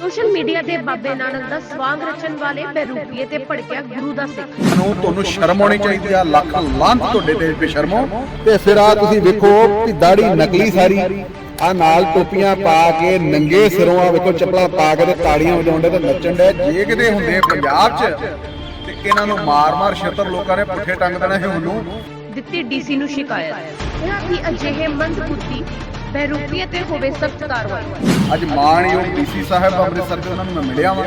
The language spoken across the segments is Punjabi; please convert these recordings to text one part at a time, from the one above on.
ਸੋਸ਼ਲ ਮੀਡੀਆ ਤੇ ਬਾਬੇ ਨਾਨਕ ਦਾ ਸਵਾਂਗ ਰਚਣ ਵਾਲੇ ਬਹਿਰੂਪੀਏ ਤੇ ਭੜਕਿਆ ਗੁਰੂ ਦਾ ਸਿੱਖ। ਨੂੰ ਤੁਹਾਨੂੰ ਸ਼ਰਮ ਆਉਣੀ ਚਾਹੀਦੀ ਆ ਲੱਖ ਲਾਂਤ ਤੁਹਾਡੇ ਤੇ ਬੇਸ਼ਰਮੋ ਤੇ ਫਿਰ ਆ ਤੁਸੀਂ ਵੇਖੋ ਕਿ ਦਾੜੀ ਨਕਲੀ ਸਾਰੀ। ਆ ਨਾਲ ਟੋਪੀਆਂ ਪਾ ਕੇ ਨੰਗੇ ਸਿਰੋਂ ਆ ਵੇਖੋ ਚੱਪਲਾਂ ਪਾ ਕੇ ਤੇ ਤਾੜੀਆਂ ਵਜਾਉਂਦੇ ਤੇ ਨੱਚਣ ਦੇ ਜੇ ਕਿਤੇ ਹੁੰਦੇ ਪੰਜਾਬ 'ਚ ਤੇ ਇਹਨਾਂ ਨੂੰ ਮਾਰ-ਮਾਰ ਛਿੱਤਰ ਲੋਕਾਂ ਨੇ ਪੁੱਠੇ ਟੰਗ ਦੇਣਾ ਸੀ ਉਹਨੂੰ। ਦਿੱਤੀ ਡੀਸੀ ਨੂੰ ਸ਼ਿਕਾਇਤ। ਕਿਹਾ ਕਿ ਅਜਿਹੇ ਮੰਦਬੁੱਧੀ ਬਹਿਰੂਪੀਏ ਤੇ ਹੋਵੇ ਸਖਤ ਕਾਰਵਾਈ। ਅੱਜ ਮਾਣਯੋਗ ਡੀਸੀ ਸਾਹਿਬ ਅੰਮ੍ਰਿਤਸਰ ਦੇ ਉਹਨਾਂ ਨੂੰ ਮੈਂ ਮਿਲਿਆ ਵਾਂ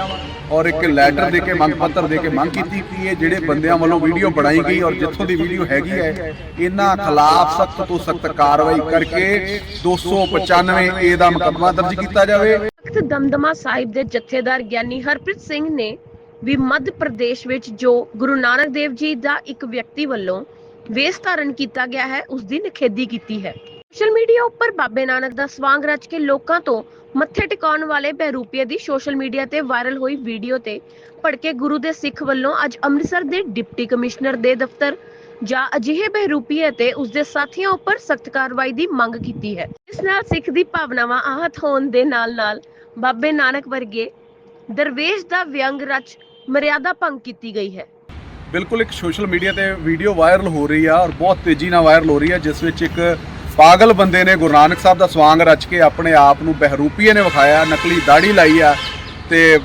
ਔਰ ਇੱਕ ਲੈਟਰ ਦੇ ਕੇ ਮੰਗ ਪੱਤਰ ਦੇ ਕੇ ਮੰਗ ਕੀਤੀ ਕਿ ਇਹ ਜਿਹੜੇ ਬੰਦਿਆਂ ਵੱਲੋਂ ਵੀਡੀਓ ਬਣਾਈ ਗਈ ਔਰ ਜਿੱਥੋਂ ਦੀ ਵੀਡੀਓ ਹੈਗੀ ਹੈ ਇਹਨਾਂ ਖਿਲਾਫ ਸਖਤ ਤੋਂ ਸਖਤ ਕਾਰਵਾਈ ਕਰਕੇ 295 ਏ ਦਾ ਮੁਕੱਦਮਾ ਦਰਜ ਕੀਤਾ ਜਾਵੇ। ਦਮਦਮਾ ਸਾਹਿਬ ਦੇ ਜਥੇਦਾਰ ਗਿਆਨੀ ਹਰਪ੍ਰੀਤ ਸਿੰਘ ਨੇ ਵੀ ਮੱਧ ਪ੍ਰਦੇਸ਼ ਵਿੱਚ ਜੋ ਗੁਰੂ ਨਾਨਕ ਦੇਵ ਜੀ ਦਾ ਇੱਕ ਵਿਅਕਤੀ ਵੱਲੋਂ ਵੇਸ ਧਾਰਨ ਕੀਤਾ ਗਿਆ ਹੈ ਉਸ ਦੀ ਨਿਖੇਧੀ ਕੀਤੀ ਹੈ। ਸੋਸ਼ਲ ਮੀਡੀਆ ਉੱਪਰ ਬਾਬੇ ਨਾਨਕ ਦਾ ਸਵਾਂਗ ਰਚ ਕੇ ਲੋਕਾਂ ਤੋਂ ਮੱਥੇ ਟਿਕਾਉਣ ਵਾਲੇ ਬਹਿਰੂਪੀਏ ਦੀ ਸੋਸ਼ਲ ਮੀਡੀਆ ਤੇ ਵਾਇਰਲ ਹੋਈ ਵੀਡੀਓ ਤੇ ਭੜਕੇ ਗੁਰੂ ਦੇ ਸਿੱਖ ਵੱਲੋਂ ਅੱਜ ਅੰਮ੍ਰਿਤਸਰ ਦੇ ਡਿਪਟੀ ਕਮਿਸ਼ਨਰ ਦੇ ਦਫ਼ਤਰ ਜਾਂ ਅਜਿਹੇ ਬਹਿਰੂਪੀਏ ਤੇ ਉਸ ਦੇ ਸਾਥੀਆਂ ਉੱਪਰ ਸਖਤ ਕਾਰਵਾਈ ਦੀ ਮੰਗ ਕੀਤੀ ਹੈ। ਇਸ ਨਾਲ ਸਿੱਖ ਦੀ ਭਾਵਨਾਵਾਂ ਆਹਤ ਹੋਣ ਦੇ ਨਾਲ-ਨਾਲ ਬਾਬੇ ਨਾਨਕ ਵਰਗੇ ਦਰਵੇਸ਼ ਦਾ ਵਿਅੰਗ ਰਚ ਮਰਿਆਦਾ ਭੰਗ ਕੀਤੀ ਗਈ ਹੈ। ਬਿਲਕੁਲ ਇੱਕ ਸੋਸ਼ਲ ਮੀਡੀਆ ਤੇ ਵੀਡੀਓ ਵਾਇਰਲ ਹੋ ਰਹੀ ਆ ਔਰ ਬਹੁਤ ਤੇਜ਼ੀ ਨਾਲ ਵਾਇਰਲ ਹੋ ਰਹੀ ਆ, ਜਿਸ ਵਿੱਚ ਇੱਕ ਪਾਗਲ ਬੰਦੇ ਨੇ ਗੁਰੂ ਨਾਨਕ ਸਾਹਿਬ ਦਾ ਸਵਾਂਗ ਰਚ ਕੇ ਆਪਣੇ ਆਪ ਨੂੰ ਬਹਿਰੂਪੀਏ ਨੇ ਵਿਖਾਇਆ, ਨਕਲੀ ਦਾੜੀ ਲਾਈ ਆ ਤੇ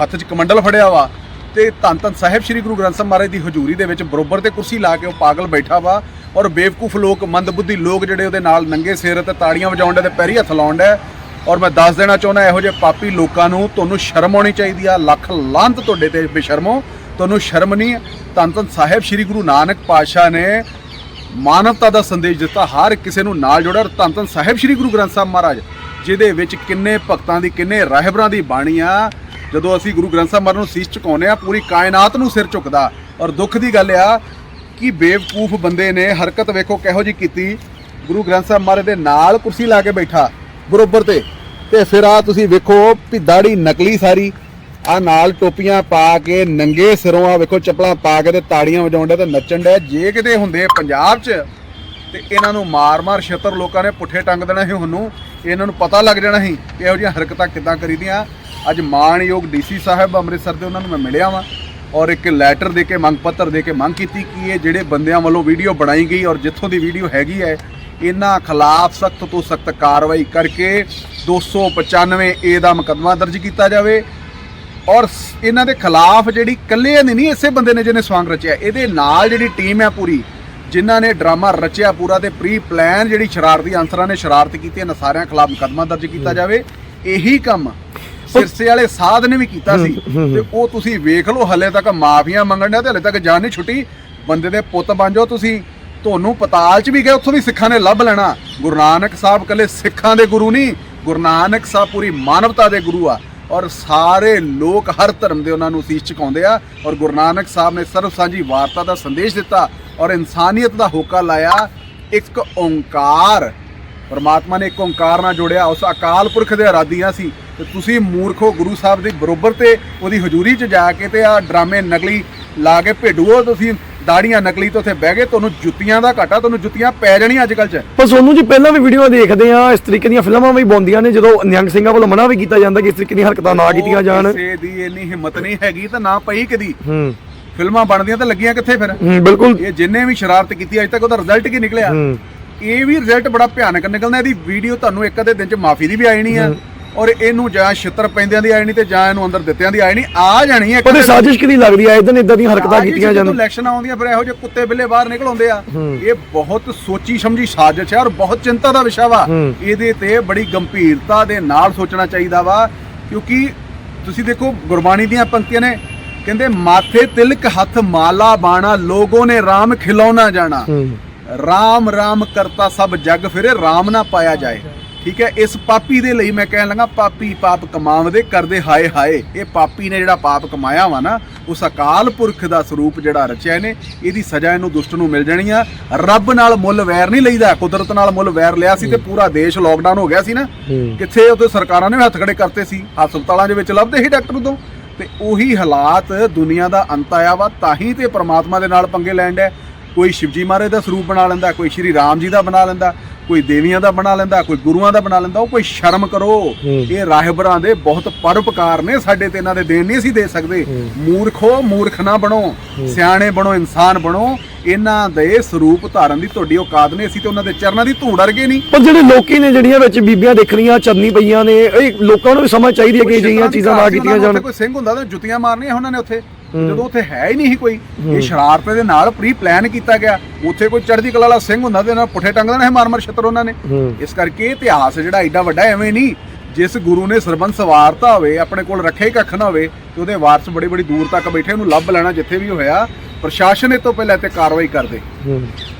ਹੱਥ 'ਚ ਕਮੰਡਲ ਫੜਿਆ ਵਾ ਤੇ ਧੰਨ ਧੰਨ ਸਾਹਿਬ ਸ੍ਰੀ ਗੁਰੂ ਗ੍ਰੰਥ ਸਾਹਿਬ ਮਹਾਰਾਜ ਦੀ ਹਜ਼ੂਰੀ ਦੇ ਵਿੱਚ ਬਰੋਬਰ ਤੇ ਕੁਰਸੀ ਲਾ ਕੇ ਉਹ ਪਾਗਲ ਬੈਠਾ ਵਾ ਔਰ ਬੇਵਕੂਫ ਲੋਕ, ਮੰਦਬੁੱਧੀ ਲੋਕ ਜਿਹੜੇ ਉਹਦੇ ਨਾਲ ਨੰਗੇ ਸਿਰ ਤੇ ਤਾੜੀਆਂ ਵਜਾਉਣ ਦੇ ਤੇ ਪੈਰੀ ਹੱਥ ਲਾਉਣ ਦੇ ਔਰ ਮੈਂ ਦੱਸ ਦੇਣਾ ਚਾਹੁੰਦਾ ਇਹੋ ਜਿਹੇ ਪਾਪੀ ਲੋਕਾਂ ਨੂੰ, ਤੁਹਾਨੂੰ ਸ਼ਰਮ ਆਉਣੀ ਚਾਹੀਦੀ ਆ, ਲੱਖ ਲਾਂਤ ਤੁਹਾਡੇ ਤੇ ਬੇਸ਼ਰਮੋ ਤੁਹਾਨੂੰ ਸ਼ਰਮ ਨਹੀਂ ਧੰਨ ਧੰਨ ਸਾਹਿਬ ਸ੍ਰੀ ਗੁਰੂ ਨਾਨਕ ਪਾਤਸ਼ਾਹ ਨੇ ਮਾਨਵਤਾ ਦਾ ਸੰਦੇਸ਼ ਦਿੱਤਾ, ਹਰ ਕਿਸੇ ਨੂੰ ਨਾਲ ਜੋੜਿਆ ਔਰ ਧੰਨ ਧੰਨ ਸਾਹਿਬ ਸ੍ਰੀ ਗੁਰੂ ਗ੍ਰੰਥ ਸਾਹਿਬ ਮਹਾਰਾਜ, ਜਿਹਦੇ ਵਿੱਚ ਕਿੰਨੇ ਭਗਤਾਂ ਦੀ, ਕਿੰਨੇ ਰਹਿਬਰਾਂ ਦੀ ਬਾਣੀ ਆ। ਜਦੋਂ ਅਸੀਂ ਗੁਰੂ ਗ੍ਰੰਥ ਸਾਹਿਬ ਮਹਾਰਾਜ ਨੂੰ ਸੀਸ ਝੁਕਾਉਂਦੇ ਆ ਪੂਰੀ ਕਾਇਨਾਤ ਨੂੰ ਸਿਰ ਝੁਕਦਾ। ਔਰ ਦੁੱਖ ਦੀ ਗੱਲ ਆ ਕਿ ਬੇਵਕੂਫ ਬੰਦੇ ਨੇ ਹਰਕਤ ਵੇਖੋ ਕਿਹੋ ਜੀ ਕੀਤੀ। ਗੁਰੂ ਗ੍ਰੰਥ ਸਾਹਿਬ ਮਹਾਰਾਜ ਦੇ ਨਾਲ ਕੁਰਸੀ ਲਾ ਕੇ ਬੈਠਾ, ਬਰੋਬਰ ਤੇ। ਤੇ ਫਿਰ ਆ ਤੁਸੀਂ ਵੇਖੋ ਕਿ ਦਾੜੀ ਨਕਲੀ ਸਾਰੀ ਆ ਨਾਲ ਟੋਪੀਆਂ ਪਾ ਕੇ ਨੰਗੇ ਸਿਰੋਂ ਆ ਵੇਖੋ ਚੱਪਲਾਂ ਪਾ ਕੇ ਤੇ ਤਾੜੀਆਂ ਵਜਾਉਂਦੇ ਤੇ ਨੱਚਣ ਦੇ ਜੇ ਕਿਤੇ ਹੁੰਦੇ ਪੰਜਾਬ 'ਚ ਤੇ ਇਹਨਾਂ ਨੂੰ ਮਾਰ-ਮਾਰ ਛਿੱਤਰ ਲੋਕਾਂ ਨੇ ਪੁੱਠੇ ਟੰਗ ਦੇਣਾ ਸੀ ਉਹਨੂੰ ਇਹਨਾਂ ਨੂੰ ਪਤਾ ਲੱਗ ਜਾਣਾ ਸੀ ਕਿ ਇਹੋ ਜਿਹੀਆਂ ਹਰਕਤਾਂ ਕਿੱਦਾਂ ਕਰੀਦੀਆਂ। ਅੱਜ ਮਾਣਯੋਗ ਡੀਸੀ ਸਾਹਿਬ ਅੰਮ੍ਰਿਤਸਰ ਦੇ ਉਹਨਾਂ ਨੂੰ ਮੈਂ ਮਿਲਿਆ ਵਾਂ ਔਰ ਇੱਕ ਲੈਟਰ ਦੇ ਕੇ ਮੰਗ ਪੱਤਰ ਦੇ ਕੇ ਮੰਗ ਕੀਤੀ ਕਿ ਇਹ ਜਿਹੜੇ ਬੰਦਿਆਂ ਵੱਲੋਂ ਵੀਡੀਓ ਬਣਾਈ ਗਈ ਔਰ ਜਿੱਥੋਂ ਦੀ ਵੀਡੀਓ ਹੈਗੀ ਹੈ, ਇਹਨਾਂ ਖਿਲਾਫ ਸਖਤ ਤੋਂ ਸਖਤ ਕਾਰਵਾਈ ਕਰਕੇ 295 ਏ ਦਾ ਮੁਕੱਦਮਾ ਦਰਜ ਕੀਤਾ ਜਾਵੇ। ਔਰ ਇਹਨਾਂ ਦੇ ਖਿਲਾਫ ਜਿਹੜੀ ਕੱਲੇ ਨਹੀਂ ਇਸੇ ਬੰਦੇ ਨੇ ਜਿਹਨੇ ਸਵਾਂਗ ਰਚਿਆ। ਇਹਦੇ ਨਾਲ ਜਿਹੜੀ ਟੀਮ ਹੈ ਪੂਰੀ ਜਿਨ੍ਹਾਂ ਨੇ ਡਰਾਮਾ ਰਚਿਆ ਪੂਰਾ ਤੇ ਪ੍ਰੀ ਪਲਾਨ ਜਿਹੜੀ ਸ਼ਰਾਰਤੀ ਅਨਸਰਾਂ ਨੇ ਸ਼ਰਾਰਤ ਕੀਤੀ ਇਹਨਾਂ ਸਾਰਿਆਂ ਖਿਲਾਫ ਮੁਕੱਦਮਾ ਦਰਜ ਕੀਤਾ ਜਾਵੇ। ਇਹੀ ਕੰਮ ਸਿਰਸੇ ਵਾਲੇ ਸਾਧ ਨੇ ਵੀ ਕੀਤਾ ਸੀ। ਤੇ ਉਹ ਤੁਸੀਂ ਵੇਖ ਲਓ ਹਲੇ ਤੱਕ ਮਾਫੀਆਂ ਮੰਗਣ ਤੇ ਹਲੇ ਤੱਕ ਜਾਨ ਨਹੀਂ ਛੁੱਟੀ। ਬੰਦੇ ਦੇ ਪੁੱਤ ਬਣ ਜਾਓ ਤੁਸੀਂ। ਤੁਹਾਨੂੰ ਪਤਾਲ 'ਚ ਵੀ ਗਏ ਉੱਥੋਂ ਵੀ ਸਿੱਖਾਂ ਨੇ ਲੱਭ ਲੈਣਾ। ਗੁਰੂ ਨਾਨਕ ਸਾਹਿਬ ਕੱਲੇ ਸਿੱਖਾਂ ਦੇ ਗੁਰੂ ਨਹੀਂ ਗੁਰੂ ਨਾਨਕ ਸਾਹਿਬ ਪੂਰੀ ਮਾਨਵਤਾ ਦੇ ਗੁਰੂ ਆ। ਔਰ ਸਾਰੇ ਲੋਕ ਹਰ ਧਰਮ ਦੇ ਉਹਨਾਂ ਨੂੰ ਸੀਸ ਝੁਕਾਉਂਦੇ ਆ। ਔਰ ਗੁਰੂ ਨਾਨਕ ਸਾਹਿਬ ਨੇ ਸਰਬ ਸਾਂਝੀ ਵਾਰਤਾ ਦਾ ਸੰਦੇਸ਼ ਦਿੱਤਾ ਔਰ ਇਨਸਾਨੀਅਤ ਦਾ ਹੋਕਾ ਲਾਇਆ। ਇੱਕ ਓੰਕਾਰ, ਪਰਮਾਤਮਾ ਨੇ ਇੱਕ ਓੰਕਾਰ ਨਾਲ ਜੋੜਿਆ। ਉਸ ਅਕਾਲ ਪੁਰਖ ਦੇ ਅਰਾਧੀਆਂ ਸੀ। ਤੇ ਤੁਸੀਂ ਮੂਰਖੋ ਗੁਰੂ ਸਾਹਿਬ ਦੀ ਬਰੋਬਰ ਤੇ ਉਹਦੀ ਹਜ਼ੂਰੀ 'ਚ ਜਾ ਕੇ ਤੇ ਆ ਡਰਾਮੇ ਨਕਲੀ ਲਾ ਕੇ ਭੇਡੂਓ। ਤੁਸੀਂ ਦਾੜੀਆਂ ਨਕਲੀ ਤੋਂ ਉੱਥੇ ਬਹਿ ਗਏ ਤੁਹਾਨੂੰ ਜੁੱਤੀਆਂ ਦਾ ਘਾਟਾ ਤੁਹਾਨੂੰ ਜੁੱਤੀਆਂ ਪੈ ਜਾਣੀਆਂ ਅੱਜ ਕੱਲ੍ਹ 'ਚ। ਪਰ ਸੋਨੂੰ ਜੀ ਪਹਿਲਾਂ ਵੀ ਵੀਡੀਓ ਦੇਖਦੇ ਆ ਇਸ ਤਰੀਕੇ ਦੀਆਂ ਫਿਲਮਾਂ ਵੀ ਬਣਦੀਆਂ ਨੇ ਜਦੋਂ ਨਿਹੰਗ ਸਿੰਘਾਂ ਵੱਲੋਂ ਮਨਾ ਵੀ ਕੀਤਾ ਜਾਂਦਾ ਕਿ ਇਸ ਤਰੀਕੇ ਦੀਆਂ ਹਰਕਤਾਂ ਨਾ ਕੀਤੀਆਂ ਜਾਣ। ਕਿਸੇ ਦੀ ਇੰਨੀ ਹਿੰਮਤ ਨਹੀਂ ਹੈਗੀ ਤਾਂ ਨਾ ਪਈ ਕਦੀ। ਹੂੰ। ਫਿਲਮਾਂ ਬਣਦੀਆਂ ਤਾਂ ਲੱਗੀਆਂ ਕਿੱਥੇ ਫਿਰ? ਹੂੰ, ਬਿਲਕੁਲ। ਇਹ ਜਿੰਨੇ ਵੀ ਸ਼ਰਾਰਤ ਕੀਤੀ ਅੱਜ ਤੱਕ ਉਹਦਾ ਰਿਜ਼ਲਟ ਕੀ ਨਿਕਲਿਆ? ਹੂੰ। ਇਹ ਵੀ ਰਿਜ਼ਲਟ ਬੜਾ ਭਿਆਨਕ ਨਿਕਲਣਾ ਇਹਦੀ ਵੀਡੀਓ ਤੁਹਾਨੂੰ ਇੱਕ ਅੱਧੇ ਦਿਨ ਚ ਮਾਫੀ ਦੀ ਵੀ ਆਈ ਨਹੀਂ ਆ। ਔਰ ਇਹਨੂੰ ਜਾਂ ਛਿੱਤਰ ਪੈਂਦਿਆਂ ਦੀ ਆਈ ਨਹੀਂ ਤੇ ਜਾਂ ਇਹਨੂੰ ਅੰਦਰ ਦਿੱਤਿਆਂ ਦੀ ਆਈ ਨਹੀਂ ਆ ਜਾਣੀ ਹੈ ਇਹ ਸਾਜ਼ਿਸ਼ ਕਿਹਦੀ ਲੱਗਦੀ ਆ? ਇਦਾਂ ਇਦਾਂ ਦੀਆਂ ਹਰਕਤਾਂ ਕੀਤੀਆਂ ਜਾਂਦੀਆਂ। ਇਲੈਕਸ਼ਨ ਆਉਂਦੀਆਂ ਫਿਰ ਇਹੋ ਜਿਹੇ ਕੁੱਤੇ ਬਿੱਲੇ ਬਾਹਰ ਨਿਕਲ ਆਉਂਦੇ ਆ ਇਹ ਬਹੁਤ ਸੋਚੀ ਸਮਝੀ ਸਾਜ਼ਿਸ਼ ਹੈ ਔਰ ਬਹੁਤ ਚਿੰਤਾ ਦਾ ਵਿਸ਼ਾ ਵਾ। ਇਹਦੇ ਤੇ ਬੜੀ ਗੰਭੀਰਤਾ ਦੇ ਨਾਲ ਸੋਚਣਾ ਚਾਹੀਦਾ ਵਾ ਕਿਉਂਕਿ ਤੁਸੀਂ ਦੇਖੋ ਗੁਰਬਾਣੀ ਦੀਆਂ ਪੰਕਤੀਆਂ ਨੇ ਕਹਿੰਦੇ ਮਾਥੇ ਤਿਲਕ ਹੱਥ ਮਾਲਾ ਬਾਣਾ ਲੋਗੋ ਨੇ RAM ਖਿਲੌਣਾ ਜਾਣਾ। ਰਾਮ ਰਾਮ ਕਰਤਾ ਸਭ ਜਗ ਫਿਰੇ ਰਾਮ ਨਾ ਪਾਇਆ ਜਾਏ। ਠੀਕ ਹੈ ਇਸ ਪਾਪੀ ਦੇ ਲਈ ਮੈਂ ਕਹਿਣ ਲੱਗਾ ਪਾਪੀ ਪਾਪ ਕਮਾਵਦੇ ਕਰਦੇ ਹਾਏ ਹਾਏ। ਇਹ ਪਾਪੀ ਨੇ ਜਿਹੜਾ ਪਾਪ ਕਮਾਇਆ ਵਾ ਨਾ ਉਸ ਅਕਾਲ ਪੁਰਖ ਦਾ ਸਰੂਪ ਜਿਹੜਾ ਰਚਿਆ ਇਹਨੇ ਇਹਦੀ ਸਜ਼ਾ ਇਹਨੂੰ ਦੁਸ਼ਟ ਨੂੰ ਮਿਲ ਜਾਣੀ ਆ। ਰੱਬ ਨਾਲ ਮੁੱਲ ਵੈਰ ਨਹੀਂ ਲਈਦਾ ਕੁਦਰਤ ਨਾਲ ਮੁੱਲ ਵੈਰ ਲਿਆ ਸੀ ਤੇ ਪੂਰਾ ਦੇਸ਼ ਲੋਕਡਾਊਨ ਹੋ ਗਿਆ ਸੀ ਨਾ। ਕਿੱਥੇ ਉੱਥੇ ਸਰਕਾਰਾਂ ਨੇ ਹੱਥ ਖੜੇ ਕਰਤੇ ਸੀ ਹਸਪਤਾਲਾਂ ਦੇ ਵਿੱਚ ਲੱਭਦੇ ਸੀ ਡਾਕਟਰ ਉਦੋਂ। ਤੇ ਉਹੀ ਹਾਲਾਤ ਦੁਨੀਆ ਦਾ ਅੰਤ ਆਇਆ ਵਾ ਤਾਂ ਹੀ ਤੇ ਪ੍ਰਮਾਤਮਾ ਦੇ ਨਾਲ ਪੰਗੇ ਲੈਣ ਡਿਆ। ਕੋਈ ਸ਼ਿਵਜੀ ਮਹਾਰਾਜ ਦਾ ਸਰੂਪ ਬਣਾ ਲੈਂਦਾ ਕੋਈ ਸ਼੍ਰੀ ਰਾਮ ਜੀ ਦਾ ਬਣਾ ਲੈਂਦਾ। ਕੋਈ ਦੇਵੀਆਂ ਦਾ ਬਣਾ ਲੈਂਦਾ ਕੋਈ ਗੁਰੂਆਂ ਦਾ ਬਣਾ ਲੈਂਦਾ ਉਹ ਕੋਈ ਸ਼ਰਮ ਕਰੋ। ਇਹ ਰਾਹਿਬਰਾਂ ਦੇ ਬਹੁਤ ਪਰਉਪਕਾਰ ਨੇ ਸਾਡੇ ਤੇ ਇਹਨਾਂ ਦੇ ਦੇਣ ਨਹੀਂ ਅਸੀਂ ਦੇ ਸਕਦੇ। ਮੂਰਖੋ ਮੂਰਖ ਨਾ ਬਣੋ ਸਿਆਣੇ ਬਣੋ ਇਨਸਾਨ ਬਣੋ ਇਹਨਾਂ ਦੇ ਸਰੂਪ ਧਾਰਨ ਦੀ ਤੁਹਾਡੀ ਔਕਾਤ ਨੇ ਅਸੀਂ ਤੇ ਉਹਨਾਂ ਦੇ ਚਰਨਾਂ ਦੀ ਧੂੜ ਅਰਗੇ ਨਹੀਂ। ਪਰ ਜਿਹੜੇ ਲੋਕੀ ਨੇ ਜਿਹੜੀਆਂ ਵਿੱਚ ਬੀਬੀਆਂ ਦੇਖਣੀਆਂ ਚਰਨੀ ਪਈਆਂ ਨੇ ਇਹ ਲੋਕਾਂ ਨੂੰ ਵੀ ਸਮਝ ਚਾਹੀਦੀ ਹੈ ਕਿ ਇਹ ਜਿਹੀਆਂ ਚੀਜ਼ਾਂ ਨਾ ਕੀਤੀਆਂ ਜਾਣ। ਕੋਈ ਸਿੰਘ ਹੁੰਦਾ ਤਾਂ ਜੁੱਤੀਆਂ ਮਾਰਨੀਆਂ ਉਹਨਾਂ ਨੇ ਉੱਥੇ। ਜਦੋਂ ਉੱਥੇ ਹੈ ਹੀ ਨਹੀਂ ਕੋਈ ਇਹ ਸ਼ਰਾਰਤ ਦੇ ਨਾਲ ਪ੍ਰੀ ਪਲਾਨ ਕੀਤਾ ਗਿਆ। ਉੱਥੇ ਕੋਈ ਚੜ੍ਹਦੀ ਕਲਾ ਵਾਲਾ ਸਿੰਘ ਹੁੰਦਾ ਤੇ ਨਾਲ ਪੁੱਠੇ ਟੰਗ ਦੇਣਾ ਹੈ ਮਾਰ ਮਾਰ ਛਤਰ ਉਹਨਾਂ ਨੇ। ਇਸ ਕਰਕੇ ਇਤਿਹਾਸ ਜਿਹੜਾ ਐਡਾ ਵੱਡਾ ਐਵੇਂ ਨਹੀਂ ਜਿਸ ਗੁਰੂ ਨੇ ਸਰਬੰਸ ਸਵਾਰਤਾ ਹੋਵੇ ਆਪਣੇ ਕੋਲ ਰੱਖੇ ਕੱਖ ਨਾ ਹੋਵੇ ਤੇ ਉਹਦੇ ਵਾਰਸ ਬੜੀ ਬੜੀ ਦੂਰ ਤੱਕ ਬੈਠੇ ਉਹਨੂੰ ਲੱਭ ਲੈਣਾ ਜਿੱਥੇ ਵੀ ਹੋਇਆ। ਪ੍ਰਸ਼ਾਸਨ ਇਹ ਤੋਂ ਪਹਿਲਾਂ ਤੇ ਕਾਰਵਾਈ ਕਰਦੇ।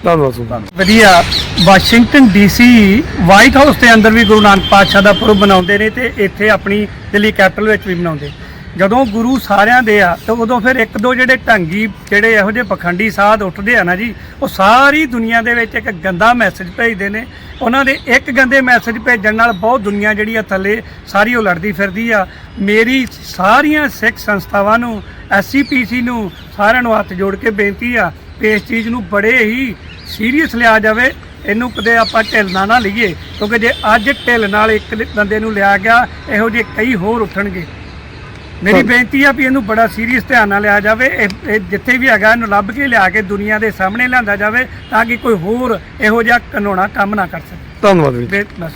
ਧੰਨਵਾਦ ਸੋ ਵਧੀਆ ਵਾਸ਼ਿੰਗਟਨ ਡੀਸੀ ਵਾਈਟ ਹਾਊਸ ਦੇ ਅੰਦਰ ਵੀ ਗੁਰੂ ਨਾਨਕ ਪਾਤਸ਼ਾਹ ਦਾ ਪੁਰਬ ਮਨਾਉਂਦੇ ਨੇ ਤੇ ਇੱਥੇ ਆਪਣੀ ਦਿੱਲੀ ਕੈਪੀਟਲ ਵਿੱਚ ਵੀ ਮਨਾਉਂਦੇ। ਜਦੋਂ ਗੁਰੂ ਸਾਰਿਆਂ ਦੇ ਆ, ਤਾਂ ਉਦੋਂ ਫਿਰ ਇੱਕ ਦੋ ਜਿਹੜੇ ਢੰਗੀ, ਜਿਹੜੇ ਇਹੋ ਜਿਹੇ ਪਖੰਡੀ ਸਾਧ ਉੱਠਦੇ ਆ ਨਾ ਜੀ, ਉਹ ਸਾਰੀ ਦੁਨੀਆ ਦੇ ਵਿੱਚ ਇੱਕ ਗੰਦਾ ਮੈਸੇਜ ਭੇਜਦੇ ਨੇ। ਉਹਨਾਂ ਦੇ ਇੱਕ ਗੰਦੇ ਮੈਸੇਜ ਭੇਜਣ ਨਾਲ ਬਹੁਤ ਦੁਨੀਆ ਜਿਹੜੀ ਆ ਥੱਲੇ ਸਾਰੀ ਉਹ ਲੜਦੀ ਫਿਰਦੀ ਆ। ਮੇਰੀ ਸਾਰੀਆਂ ਸਿੱਖ ਸੰਸਥਾਵਾਂ ਨੂੰ ਐਸਸੀਪੀਸੀ ਨੂੰ ਸਾਰਿਆਂ ਨੂੰ ਹੱਥ ਜੋੜ ਕੇ ਬੇਨਤੀ ਆ ਕਿ ਇਸ ਚੀਜ਼ ਨੂੰ ਬੜੇ ਹੀ ਸੀਰੀਅਸ ਲਿਆ ਜਾਵੇ। ਇਹਨੂੰ ਕਦੇ ਆਪਾਂ ਢਿੱਲ ਨਾ ਲਈਏ, ਕਿਉਂਕਿ ਜੇ ਅੱਜ ਢਿੱਲ ਨਾਲ ਇੱਕ ਬੰਦੇ ਨੂੰ ਲਿਆ ਗਿਆ, ਇਹੋ ਜਿਹੇ ਕਈ ਹੋਰ ਉੱਠਣਗੇ। ਮੇਰੀ ਬੇਨਤੀ ਆ ਵੀ ਇਹਨੂੰ ਬੜਾ ਸੀਰੀਅਸ ਧਿਆਨ ਨਾਲ ਲਿਆ ਜਾਵੇ। ਇਹ ਇਹ ਜਿੱਥੇ ਵੀ ਹੈਗਾ ਇਹਨੂੰ ਲੱਭ ਕੇ ਲਿਆ ਕੇ ਦੁਨੀਆ ਦੇ ਸਾਹਮਣੇ ਲਿਆਂਦਾ ਜਾਵੇ ਤਾਂ ਕਿ ਕੋਈ ਹੋਰ ਇਹੋ ਜਿਹਾ ਕਾਨੂੰਨਾ ਕੰਮ ਨਾ ਕਰ ਸਕੇ। ਧੰਨਵਾਦ ਵੀਰ ਬੇ- ਬਸ।